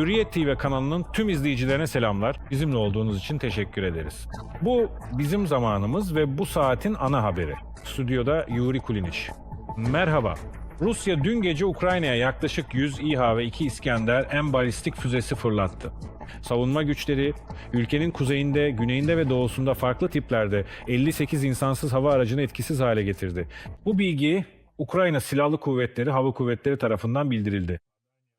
Hürriyet TV kanalının tüm izleyicilerine selamlar. Bizimle olduğunuz için teşekkür ederiz. Bu bizim zamanımız ve bu saatin ana haberi. Stüdyoda Yuri Kulinic. Merhaba. Rusya dün gece Ukrayna'ya yaklaşık 100 İHA ve 2 İskender M balistik füzesi fırlattı. Savunma güçleri ülkenin kuzeyinde, güneyinde ve doğusunda farklı tiplerde 58 insansız hava aracını etkisiz hale getirdi. Bu bilgi Ukrayna Silahlı Kuvvetleri Hava Kuvvetleri tarafından bildirildi.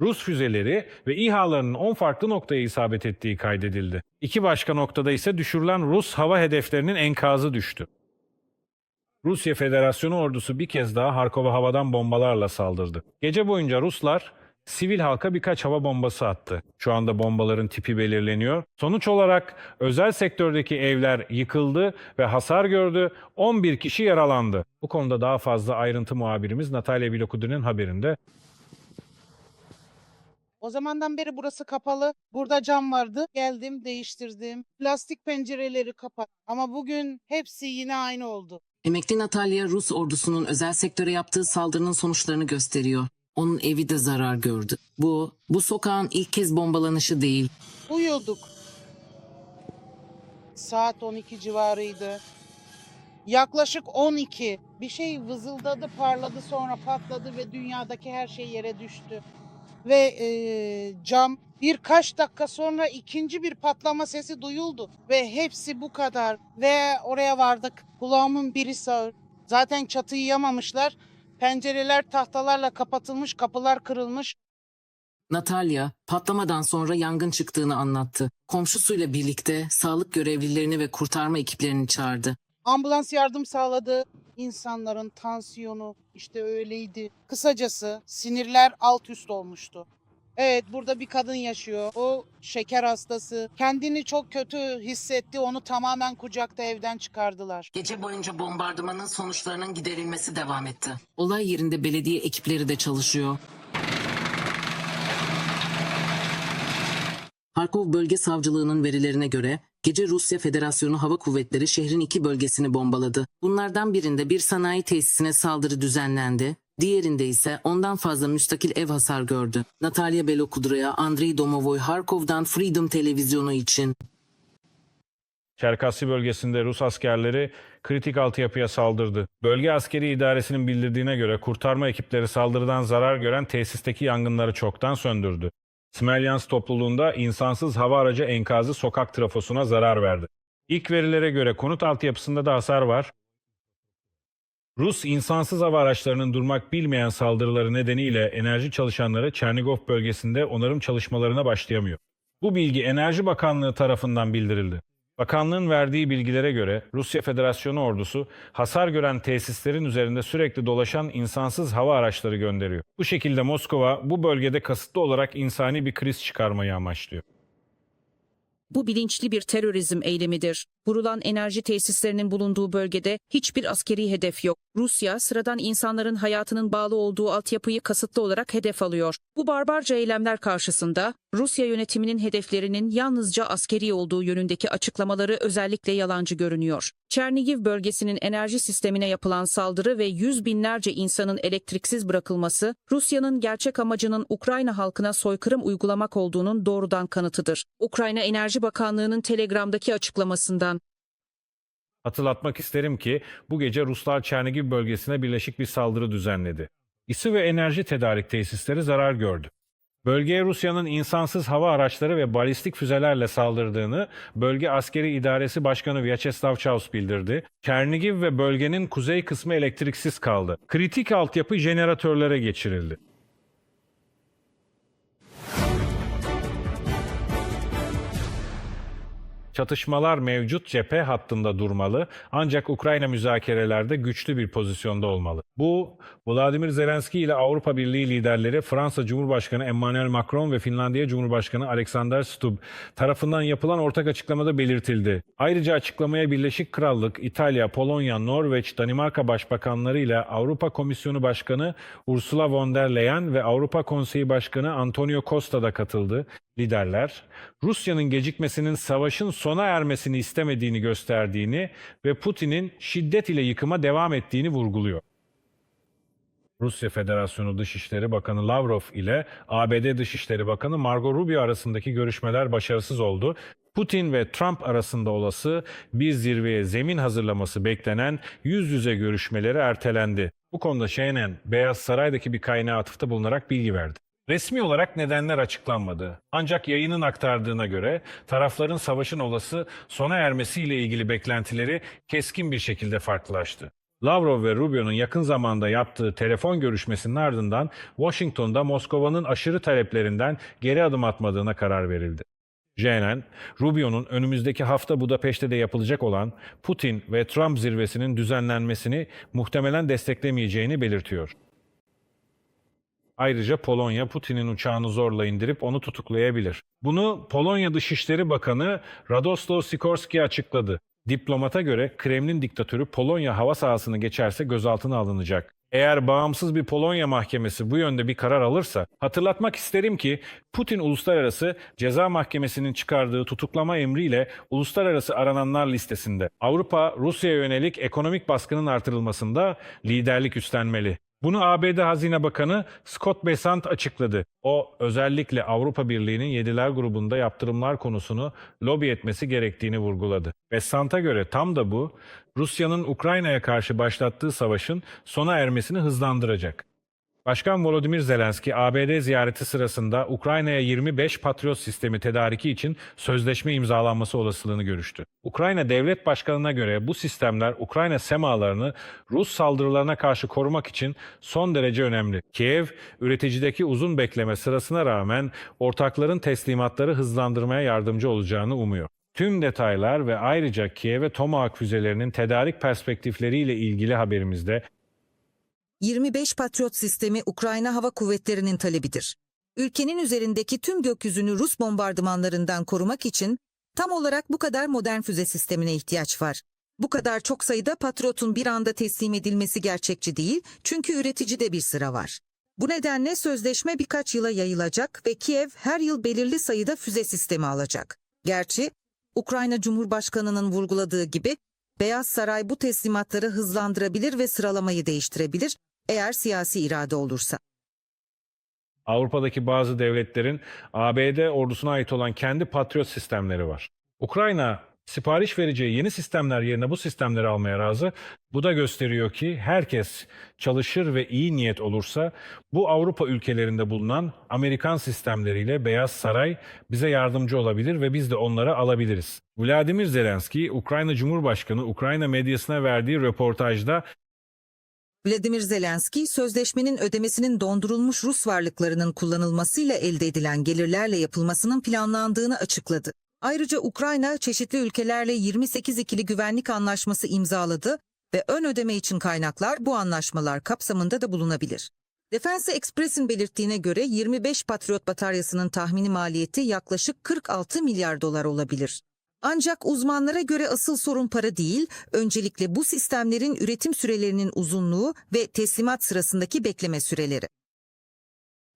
Rus füzeleri ve İHA'larının 10 farklı noktaya isabet ettiği kaydedildi. İki başka noktada ise düşürülen Rus hava hedeflerinin enkazı düştü. Rusya Federasyonu ordusu bir kez daha Harkov'a havadan bombalarla saldırdı. Gece boyunca Ruslar sivil halka birkaç hava bombası attı. Şu anda bombaların tipi belirleniyor. Sonuç olarak özel sektördeki evler yıkıldı ve hasar gördü. 11 kişi yaralandı. Bu konuda daha fazla ayrıntı muhabirimiz Natalya Bilokudin'in haberinde. O zamandan beri burası kapalı. Burada cam vardı. Geldim, değiştirdim. Plastik pencereleri kapat. Ama bugün hepsi yine aynı oldu. Emekli Natalya Rus ordusunun özel sektöre yaptığı saldırının sonuçlarını gösteriyor. Onun evi de zarar gördü. Bu, bu sokağın ilk kez bombalanışı değil. Uyuyorduk. Saat 12 civarıydı. Yaklaşık 12. Bir şey vızıldadı, parladı, sonra patladı ve dünyadaki her şey yere düştü. Ve eee, cam birkaç dakika sonra ikinci bir patlama sesi duyuldu. Ve hepsi bu kadar. Ve oraya vardık. Kulağımın biri sağır. Zaten çatıyı yamamışlar. Pencereler tahtalarla kapatılmış, kapılar kırılmış. Natalya patlamadan sonra yangın çıktığını anlattı. Komşusuyla birlikte sağlık görevlilerini ve kurtarma ekiplerini çağırdı. Ambulans yardım sağladı. İnsanların tansiyonu işte öyleydi. Kısacası sinirler alt üst olmuştu. Evet burada bir kadın yaşıyor. O şeker hastası. Kendini çok kötü hissetti. Onu tamamen kucakta evden çıkardılar. Gece boyunca bombardımanın sonuçlarının giderilmesi devam etti. Olay yerinde belediye ekipleri de çalışıyor. Harkov Bölge Savcılığı'nın verilerine göre gece Rusya Federasyonu Hava Kuvvetleri şehrin iki bölgesini bombaladı. Bunlardan birinde bir sanayi tesisine saldırı düzenlendi. Diğerinde ise ondan fazla müstakil ev hasar gördü. Natalya Belokudra'ya Andrei Domovoy Harkov'dan Freedom televizyonu için Çerkassi bölgesinde Rus askerleri kritik altyapıya saldırdı. Bölge askeri idaresinin bildirdiğine göre kurtarma ekipleri saldırıdan zarar gören tesisteki yangınları çoktan söndürdü. Smeljans topluluğunda insansız hava aracı enkazı sokak trafosuna zarar verdi. İlk verilere göre konut altyapısında da hasar var. Rus insansız hava araçlarının durmak bilmeyen saldırıları nedeniyle enerji çalışanları Çernigov bölgesinde onarım çalışmalarına başlayamıyor. Bu bilgi Enerji Bakanlığı tarafından bildirildi. Bakanlığın verdiği bilgilere göre Rusya Federasyonu ordusu hasar gören tesislerin üzerinde sürekli dolaşan insansız hava araçları gönderiyor. Bu şekilde Moskova bu bölgede kasıtlı olarak insani bir kriz çıkarmayı amaçlıyor. Bu bilinçli bir terörizm eylemidir. Vurulan enerji tesislerinin bulunduğu bölgede hiçbir askeri hedef yok. Rusya sıradan insanların hayatının bağlı olduğu altyapıyı kasıtlı olarak hedef alıyor. Bu barbarca eylemler karşısında Rusya yönetiminin hedeflerinin yalnızca askeri olduğu yönündeki açıklamaları özellikle yalancı görünüyor. Çernigiv bölgesinin enerji sistemine yapılan saldırı ve yüz binlerce insanın elektriksiz bırakılması, Rusya'nın gerçek amacının Ukrayna halkına soykırım uygulamak olduğunun doğrudan kanıtıdır. Ukrayna Enerji Bakanlığı'nın Telegram'daki açıklamasından Hatırlatmak isterim ki bu gece Ruslar Çernigiv bölgesine birleşik bir saldırı düzenledi. İsı ve enerji tedarik tesisleri zarar gördü. Bölgeye Rusya'nın insansız hava araçları ve balistik füzelerle saldırdığını Bölge Askeri İdaresi Başkanı Vyacheslav Chaus bildirdi. Çernigiv ve bölgenin kuzey kısmı elektriksiz kaldı. Kritik altyapı jeneratörlere geçirildi. Çatışmalar mevcut cephe hattında durmalı ancak Ukrayna müzakerelerde güçlü bir pozisyonda olmalı. Bu Vladimir Zelenski ile Avrupa Birliği liderleri Fransa Cumhurbaşkanı Emmanuel Macron ve Finlandiya Cumhurbaşkanı Alexander Stubb tarafından yapılan ortak açıklamada belirtildi. Ayrıca açıklamaya Birleşik Krallık, İtalya, Polonya, Norveç, Danimarka Başbakanları ile Avrupa Komisyonu Başkanı Ursula von der Leyen ve Avrupa Konseyi Başkanı Antonio Costa da katıldı. Liderler, Rusya'nın gecikmesinin savaşın sona ermesini istemediğini gösterdiğini ve Putin'in şiddet ile yıkıma devam ettiğini vurguluyor. Rusya Federasyonu Dışişleri Bakanı Lavrov ile ABD Dışişleri Bakanı Marco Rubio arasındaki görüşmeler başarısız oldu. Putin ve Trump arasında olası bir zirveye zemin hazırlaması beklenen yüz yüze görüşmeleri ertelendi. Bu konuda CNN, Beyaz Saray'daki bir kaynağa atıfta bulunarak bilgi verdi. Resmi olarak nedenler açıklanmadı. Ancak yayının aktardığına göre tarafların savaşın olası sona ermesiyle ilgili beklentileri keskin bir şekilde farklılaştı. Lavrov ve Rubio'nun yakın zamanda yaptığı telefon görüşmesinin ardından Washington'da Moskova'nın aşırı taleplerinden geri adım atmadığına karar verildi. CNN, Rubio'nun önümüzdeki hafta Budapeşte de yapılacak olan Putin ve Trump zirvesinin düzenlenmesini muhtemelen desteklemeyeceğini belirtiyor. Ayrıca Polonya Putin'in uçağını zorla indirip onu tutuklayabilir. Bunu Polonya Dışişleri Bakanı Radoslaw Sikorski açıkladı. Diplomata göre Kremlin diktatörü Polonya hava sahasını geçerse gözaltına alınacak. Eğer bağımsız bir Polonya mahkemesi bu yönde bir karar alırsa, hatırlatmak isterim ki Putin Uluslararası Ceza Mahkemesi'nin çıkardığı tutuklama emriyle uluslararası arananlar listesinde. Avrupa, Rusya'ya yönelik ekonomik baskının artırılmasında liderlik üstlenmeli. Bunu ABD Hazine Bakanı Scott Bessent açıkladı. O özellikle Avrupa Birliği'nin Yediler grubunda yaptırımlar konusunu lobi etmesi gerektiğini vurguladı. Bessent'a göre tam da bu Rusya'nın Ukrayna'ya karşı başlattığı savaşın sona ermesini hızlandıracak. Başkan Volodymyr Zelenski ABD ziyareti sırasında Ukrayna'ya 25 Patriot sistemi tedariki için sözleşme imzalanması olasılığını görüştü. Ukrayna Devlet Başkanı'na göre bu sistemler Ukrayna semalarını Rus saldırılarına karşı korumak için son derece önemli. Kiev, üreticideki uzun bekleme sırasına rağmen ortakların teslimatları hızlandırmaya yardımcı olacağını umuyor. Tüm detaylar ve ayrıca Kiev'e Tomahawk füzelerinin tedarik perspektifleriyle ilgili haberimizde 25 Patriot sistemi Ukrayna Hava Kuvvetleri'nin talebidir. Ülkenin üzerindeki tüm gökyüzünü Rus bombardımanlarından korumak için tam olarak bu kadar modern füze sistemine ihtiyaç var. Bu kadar çok sayıda Patriot'un bir anda teslim edilmesi gerçekçi değil çünkü üreticide bir sıra var. Bu nedenle sözleşme birkaç yıla yayılacak ve Kiev her yıl belirli sayıda füze sistemi alacak. Gerçi Ukrayna Cumhurbaşkanı'nın vurguladığı gibi Beyaz Saray bu teslimatları hızlandırabilir ve sıralamayı değiştirebilir eğer siyasi irade olursa. Avrupa'daki bazı devletlerin ABD ordusuna ait olan kendi Patriot sistemleri var. Ukrayna sipariş vereceği yeni sistemler yerine bu sistemleri almaya razı. Bu da gösteriyor ki herkes çalışır ve iyi niyet olursa bu Avrupa ülkelerinde bulunan Amerikan sistemleriyle Beyaz Saray bize yardımcı olabilir ve biz de onları alabiliriz. Vladimir Zelenski, Ukrayna Cumhurbaşkanı Ukrayna medyasına verdiği röportajda Vladimir Zelenski, sözleşmenin ödemesinin dondurulmuş Rus varlıklarının kullanılmasıyla elde edilen gelirlerle yapılmasının planlandığını açıkladı. Ayrıca Ukrayna çeşitli ülkelerle 28 ikili güvenlik anlaşması imzaladı ve ön ödeme için kaynaklar bu anlaşmalar kapsamında da bulunabilir. Defense Express'in belirttiğine göre 25 Patriot bataryasının tahmini maliyeti yaklaşık 46 milyar dolar olabilir. Ancak uzmanlara göre asıl sorun para değil, öncelikle bu sistemlerin üretim sürelerinin uzunluğu ve teslimat sırasındaki bekleme süreleri.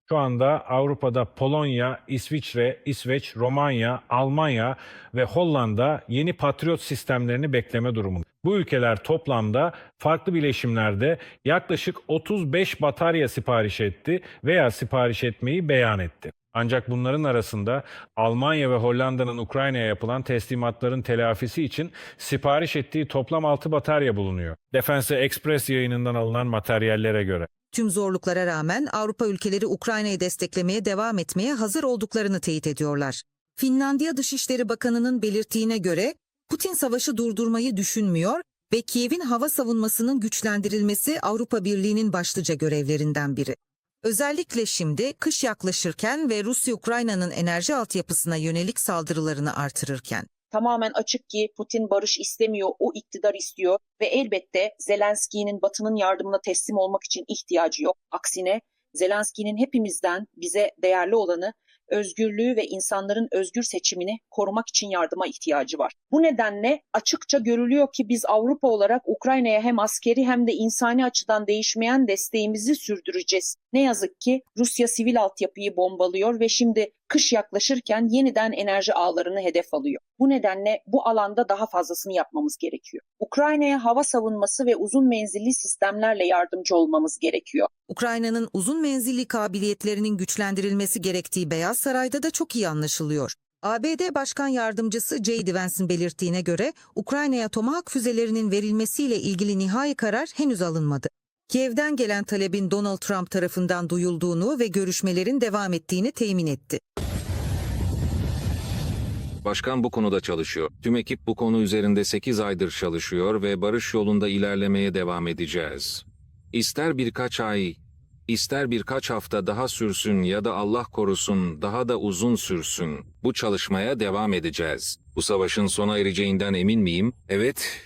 Şu anda Avrupa'da Polonya, İsviçre, İsveç, Romanya, Almanya ve Hollanda yeni Patriot sistemlerini bekleme durumunda. Bu ülkeler toplamda farklı bileşimlerde yaklaşık 35 batarya sipariş etti veya sipariş etmeyi beyan etti. Ancak bunların arasında Almanya ve Hollanda'nın Ukrayna'ya yapılan teslimatların telafisi için sipariş ettiği toplam 6 batarya bulunuyor. Defense Express yayınından alınan materyallere göre. Tüm zorluklara rağmen Avrupa ülkeleri Ukrayna'yı desteklemeye devam etmeye hazır olduklarını teyit ediyorlar. Finlandiya Dışişleri Bakanı'nın belirttiğine göre Putin savaşı durdurmayı düşünmüyor ve Kiev'in hava savunmasının güçlendirilmesi Avrupa Birliği'nin başlıca görevlerinden biri. Özellikle şimdi kış yaklaşırken ve Rusya Ukrayna'nın enerji altyapısına yönelik saldırılarını artırırken. tamamen açık ki Putin barış istemiyor, o iktidar istiyor ve elbette Zelenski'nin Batı'nın yardımına teslim olmak için ihtiyacı yok. Aksine Zelenski'nin hepimizden bize değerli olanı özgürlüğü ve insanların özgür seçimini korumak için yardıma ihtiyacı var. Bu nedenle açıkça görülüyor ki biz Avrupa olarak Ukrayna'ya hem askeri hem de insani açıdan değişmeyen desteğimizi sürdüreceğiz. Ne yazık ki Rusya sivil altyapıyı bombalıyor ve şimdi kış yaklaşırken yeniden enerji ağlarını hedef alıyor. Bu nedenle bu alanda daha fazlasını yapmamız gerekiyor. Ukrayna'ya hava savunması ve uzun menzilli sistemlerle yardımcı olmamız gerekiyor. Ukrayna'nın uzun menzilli kabiliyetlerinin güçlendirilmesi gerektiği Beyaz Saray'da da çok iyi anlaşılıyor. ABD Başkan Yardımcısı J.D. Vance'in belirttiğine göre Ukrayna'ya Tomahawk füzelerinin verilmesiyle ilgili nihai karar henüz alınmadı. Kiev'den gelen talebin Donald Trump tarafından duyulduğunu ve görüşmelerin devam ettiğini temin etti. Başkan bu konuda çalışıyor. Tüm ekip bu konu üzerinde 8 aydır çalışıyor ve barış yolunda ilerlemeye devam edeceğiz. İster birkaç ay, ister birkaç hafta daha sürsün ya da Allah korusun daha da uzun sürsün. Bu çalışmaya devam edeceğiz. Bu savaşın sona ereceğinden emin miyim? Evet,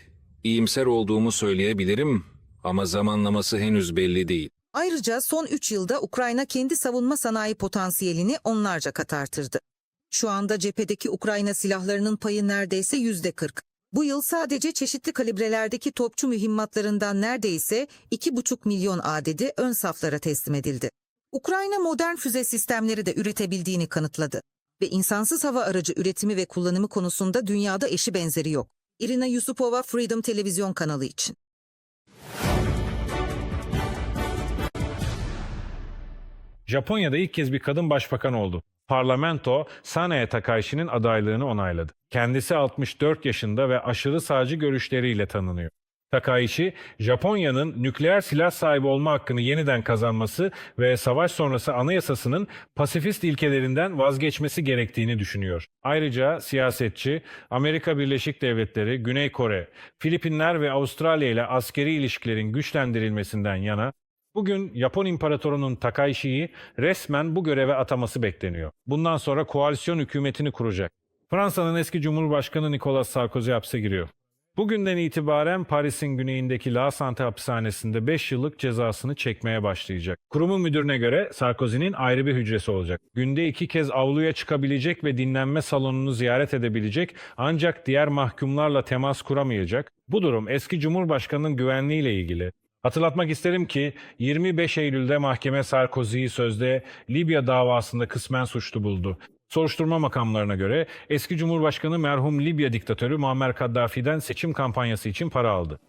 iyimser olduğumu söyleyebilirim ama zamanlaması henüz belli değil. Ayrıca son 3 yılda Ukrayna kendi savunma sanayi potansiyelini onlarca kat artırdı. Şu anda cephedeki Ukrayna silahlarının payı neredeyse yüzde 40. Bu yıl sadece çeşitli kalibrelerdeki topçu mühimmatlarından neredeyse 2,5 milyon adedi ön saflara teslim edildi. Ukrayna modern füze sistemleri de üretebildiğini kanıtladı ve insansız hava aracı üretimi ve kullanımı konusunda dünyada eşi benzeri yok. Irina Yusupova Freedom Televizyon kanalı için. Japonya'da ilk kez bir kadın başbakan oldu. Parlamento Sanae Takaishi'nin adaylığını onayladı. Kendisi 64 yaşında ve aşırı sağcı görüşleriyle tanınıyor. Takaishi, Japonya'nın nükleer silah sahibi olma hakkını yeniden kazanması ve savaş sonrası anayasasının pasifist ilkelerinden vazgeçmesi gerektiğini düşünüyor. Ayrıca siyasetçi, Amerika Birleşik Devletleri, Güney Kore, Filipinler ve Avustralya ile askeri ilişkilerin güçlendirilmesinden yana Bugün Japon İmparatorunun Takaishi'yi resmen bu göreve ataması bekleniyor. Bundan sonra koalisyon hükümetini kuracak. Fransa'nın eski Cumhurbaşkanı Nicolas Sarkozy hapse giriyor. Bugünden itibaren Paris'in güneyindeki La Santé hapishanesinde 5 yıllık cezasını çekmeye başlayacak. Kurumun müdürüne göre Sarkozy'nin ayrı bir hücresi olacak. Günde iki kez avluya çıkabilecek ve dinlenme salonunu ziyaret edebilecek ancak diğer mahkumlarla temas kuramayacak. Bu durum eski Cumhurbaşkanı'nın güvenliğiyle ilgili. Hatırlatmak isterim ki 25 Eylül'de mahkeme Sarkozy'yi sözde Libya davasında kısmen suçlu buldu. Soruşturma makamlarına göre eski Cumhurbaşkanı merhum Libya diktatörü Muammer Kaddafi'den seçim kampanyası için para aldı.